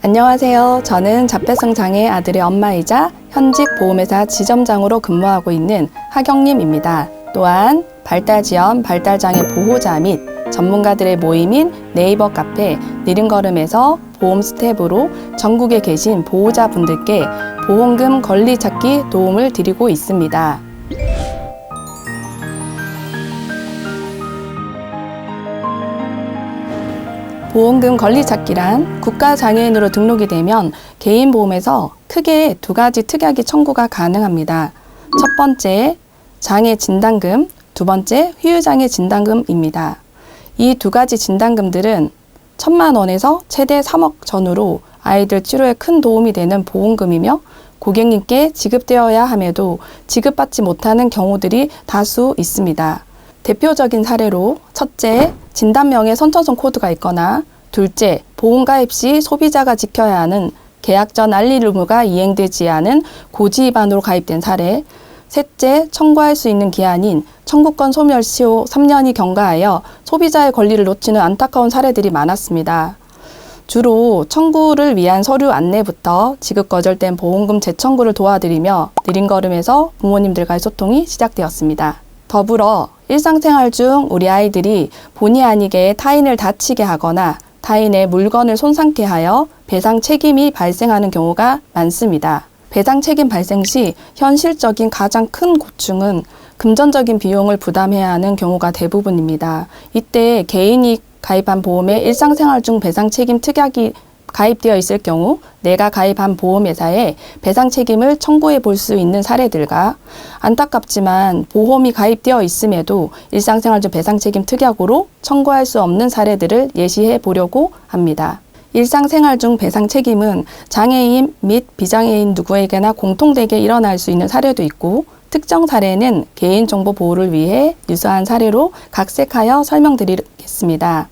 안녕하세요. 저는 자폐성 장애 아들의 엄마이자 현직 보험회사 지점장으로 근무하고 있는 하경림입니다. 또한 발달지원 발달장애 보호자 및 전문가들의 모임인 네이버 카페 느린걸음에서 보험 스텝으로 전국에 계신 보호자분들께 보험금 권리 찾기 도움을 드리고 있습니다. 보험금 권리 찾기란 국가장애인으로 등록이 되면 개인보험에서 크게 두 가지 특약이 청구가 가능합니다. 첫 번째, 장애 진단금, 두 번째, 후유장애 진단금입니다. 이 두 가지 진단금들은 천만 원에서 최대 3억 전후로 아이들 치료에 큰 도움이 되는 보험금이며 고객님께 지급되어야 함에도 지급받지 못하는 경우들이 다수 있습니다. 대표적인 사례로 첫째, 진단명에 선천성 코드가 있거나 둘째, 보험 가입 시 소비자가 지켜야 하는 계약 전 알릴 의무가 이행되지 않은 고지 위반으로 가입된 사례, 셋째, 청구할 수 있는 기한인 청구권 소멸 시효 3년이 경과하여 소비자의 권리를 놓치는 안타까운 사례들이 많았습니다. 주로 청구를 위한 서류 안내부터 지급 거절된 보험금 재청구를 도와드리며 느린 걸음에서 부모님들과의 소통이 시작되었습니다. 더불어 일상생활 중 우리 아이들이 본의 아니게 타인을 다치게 하거나 타인의 물건을 손상케 하여 배상 책임이 발생하는 경우가 많습니다. 배상 책임 발생 시 현실적인 가장 큰 고충은 금전적인 비용을 부담해야 하는 경우가 대부분입니다. 이때 개인이 가입한 보험에 일상생활 중 배상 책임 특약이 가입되어 있을 경우 내가 가입한 보험회사에 배상 책임을 청구해 볼 수 있는 사례들과 안타깝지만 보험이 가입되어 있음에도 일상생활 중 배상 책임 특약으로 청구할 수 없는 사례들을 예시해 보려고 합니다. 일상생활 중 배상 책임은 장애인 및 비장애인 누구에게나 공통되게 일어날 수 있는 사례도 있고 특정 사례는 개인정보 보호를 위해 유사한 사례로 각색하여 설명드리겠습니다.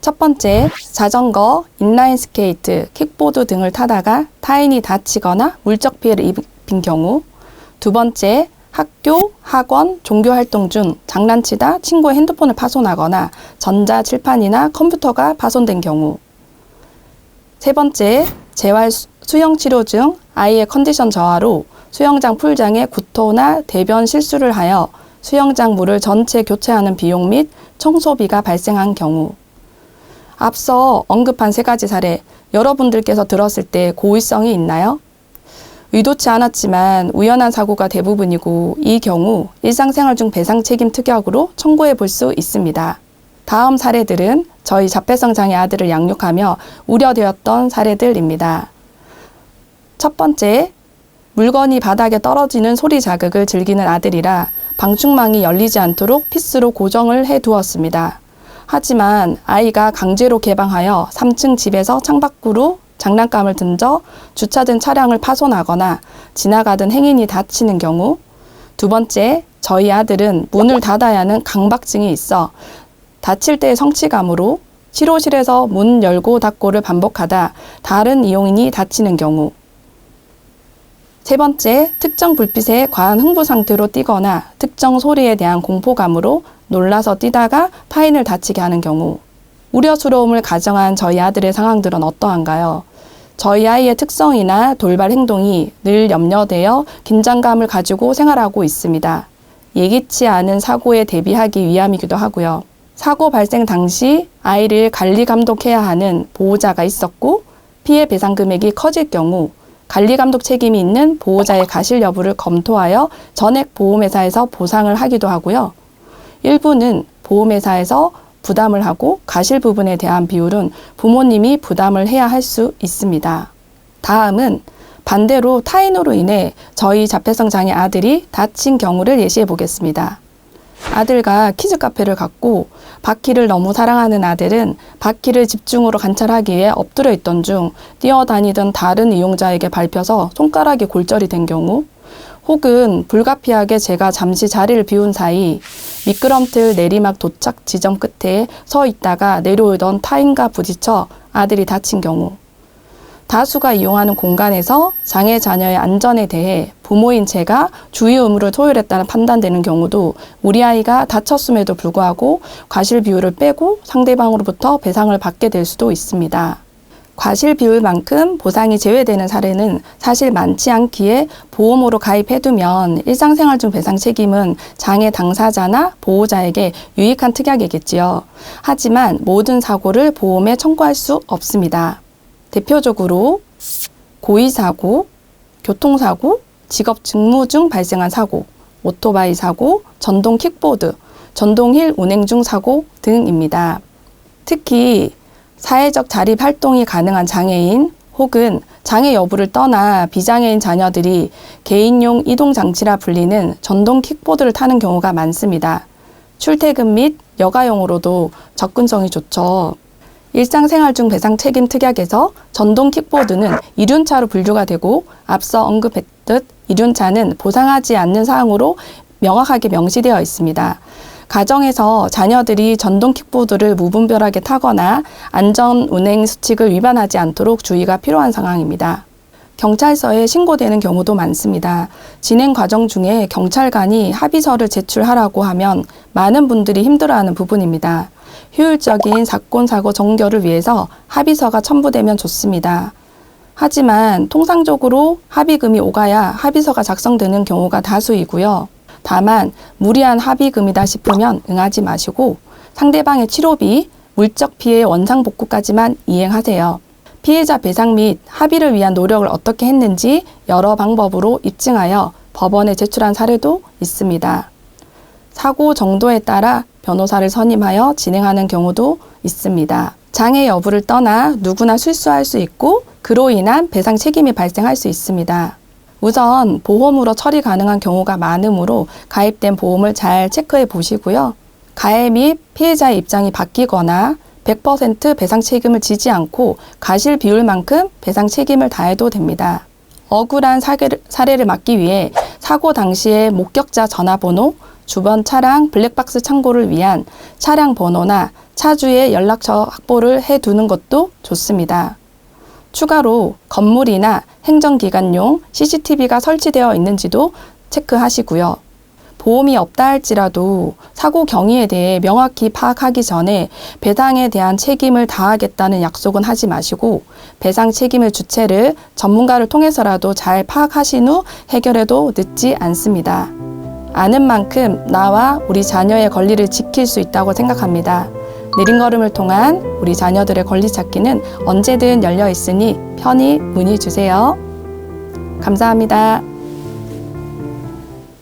첫 번째, 자전거, 인라인 스케이트, 킥보드 등을 타다가 타인이 다치거나 물적 피해를 입힌 경우. 두 번째, 학교, 학원, 종교 활동 중 장난치다 친구의 핸드폰을 파손하거나 전자 칠판이나 컴퓨터가 파손된 경우. 세 번째, 재활 수- 수영 치료 중 아이의 컨디션 저하로 수영장 풀장에 구토나 대변 실수를 하여 수영장 물을 전체 교체하는 비용 및 청소비가 발생한 경우. 앞서 언급한 세 가지 사례, 여러분들께서 들었을 때 고의성이 있나요? 의도치 않았지만 우연한 사고가 대부분이고 이 경우 일상생활 중 배상 책임 특약으로 청구해 볼 수 있습니다. 다음 사례들은 저희 자폐성 장애 아들을 양육하며 우려되었던 사례들입니다. 첫 번째, 물건이 바닥에 떨어지는 소리 자극을 즐기는 아들이라 방충망이 열리지 않도록 피스로 고정을 해 두었습니다. 하지만 아이가 강제로 개방하여 3층 집에서 창밖으로 장난감을 던져 주차된 차량을 파손하거나 지나가던 행인이 다치는 경우 두 번째, 저희 아들은 문을 닫아야 하는 강박증이 있어 다칠 때의 성취감으로 치료실에서 문 열고 닫고를 반복하다 다른 이용인이 다치는 경우. 세 번째, 특정 불빛에 과한 흥부 상태로 뛰거나 특정 소리에 대한 공포감으로 놀라서 뛰다가 타인을 다치게 하는 경우 우려스러움을 가정한 저희 아들의 상황들은 어떠한가요? 저희 아이의 특성이나 돌발 행동이 늘 염려되어 긴장감을 가지고 생활하고 있습니다. 예기치 않은 사고에 대비하기 위함이기도 하고요. 사고 발생 당시 아이를 관리 감독해야 하는 보호자가 있었고 피해 배상 금액이 커질 경우 관리 감독 책임이 있는 보호자의 가실 여부를 검토하여 전액 보험회사에서 보상을 하기도 하고요. 일부는 보험회사에서 부담을 하고 가실 부분에 대한 비율은 부모님이 부담을 해야 할 수 있습니다. 다음은 반대로 타인으로 인해 저희 자폐성 장애 아들이 다친 경우를 예시해 보겠습니다. 아들과 키즈 카페를 갔고 바퀴를 너무 사랑하는 아들은 바퀴를 집중으로 관찰하기 위해 엎드려 있던 중 뛰어다니던 다른 이용자에게 밟혀서 손가락이 골절이 된 경우 혹은 불가피하게 제가 잠시 자리를 비운 사이 미끄럼틀 내리막 도착 지점 끝에 서 있다가 내려오던 타인과 부딪혀 아들이 다친 경우 다수가 이용하는 공간에서 장애 자녀의 안전에 대해 부모인 제가 주의 의무를 소홀했다는 판단되는 경우도 우리 아이가 다쳤음에도 불구하고 과실 비율을 빼고 상대방으로부터 배상을 받게 될 수도 있습니다. 과실 비율만큼 보상이 제외되는 사례는 사실 많지 않기에 보험으로 가입해두면 일상생활 중 배상 책임은 장애 당사자나 보호자에게 유익한 특약이겠지요. 하지만 모든 사고를 보험에 청구할 수 없습니다. 대표적으로 고의사고, 교통사고, 직업 직무 중 발생한 사고, 오토바이 사고, 전동 킥보드, 전동 힐 운행 중 사고 등입니다. 특히 사회적 자립 활동이 가능한 장애인 혹은 장애 여부를 떠나 비장애인 자녀들이 개인용 이동 장치라 불리는 전동 킥보드를 타는 경우가 많습니다. 출퇴근 및 여가용으로도 접근성이 좋죠. 일상생활 중 배상 책임 특약에서 전동 킥보드는 이륜차로 분류가 되고 앞서 언급했듯 이륜차는 보상하지 않는 사항으로 명확하게 명시되어 있습니다. 가정에서 자녀들이 전동 킥보드를 무분별하게 타거나 안전 운행 수칙을 위반하지 않도록 주의가 필요한 상황입니다. 경찰서에 신고되는 경우도 많습니다. 진행 과정 중에 경찰관이 합의서를 제출하라고 하면 많은 분들이 힘들어하는 부분입니다. 효율적인 사건 사고 정결을 위해서 합의서가 첨부되면 좋습니다. 하지만 통상적으로 합의금이 오가야 합의서가 작성되는 경우가 다수이고요. 다만 무리한 합의금이다 싶으면 응하지 마시고 상대방의 치료비, 물적 피해 원상 복구까지만 이행하세요. 피해자 배상 및 합의를 위한 노력을 어떻게 했는지 여러 방법으로 입증하여 법원에 제출한 사례도 있습니다. 사고 정도에 따라 변호사를 선임하여 진행하는 경우도 있습니다. 장애 여부를 떠나 누구나 실수할 수 있고 그로 인한 배상 책임이 발생할 수 있습니다. 우선 보험으로 처리 가능한 경우가 많으므로 가입된 보험을 잘 체크해 보시고요. 가해 및 피해자의 입장이 바뀌거나 100% 배상 책임을 지지 않고 가실 비율만큼 배상 책임을 다해도 됩니다. 억울한 사례를, 사례를 막기 위해 사고 당시의 목격자 전화번호, 주변 차량 블랙박스 창고를 위한 차량 번호나 차주의 연락처 확보를 해 두는 것도 좋습니다. 추가로 건물이나 행정기관용 CCTV가 설치되어 있는지도 체크하시고요. 보험이 없다 할지라도 사고 경위에 대해 명확히 파악하기 전에 배상에 대한 책임을 다하겠다는 약속은 하지 마시고 배상 책임의 주체를 전문가를 통해서라도 잘 파악하신 후 해결해도 늦지 않습니다. 아는 만큼 나와 우리 자녀의 권리를 지킬 수 있다고 생각합니다. 느린 걸음을 통한 우리 자녀들의 권리 찾기는 언제든 열려 있으니 편히 문의 주세요. 감사합니다.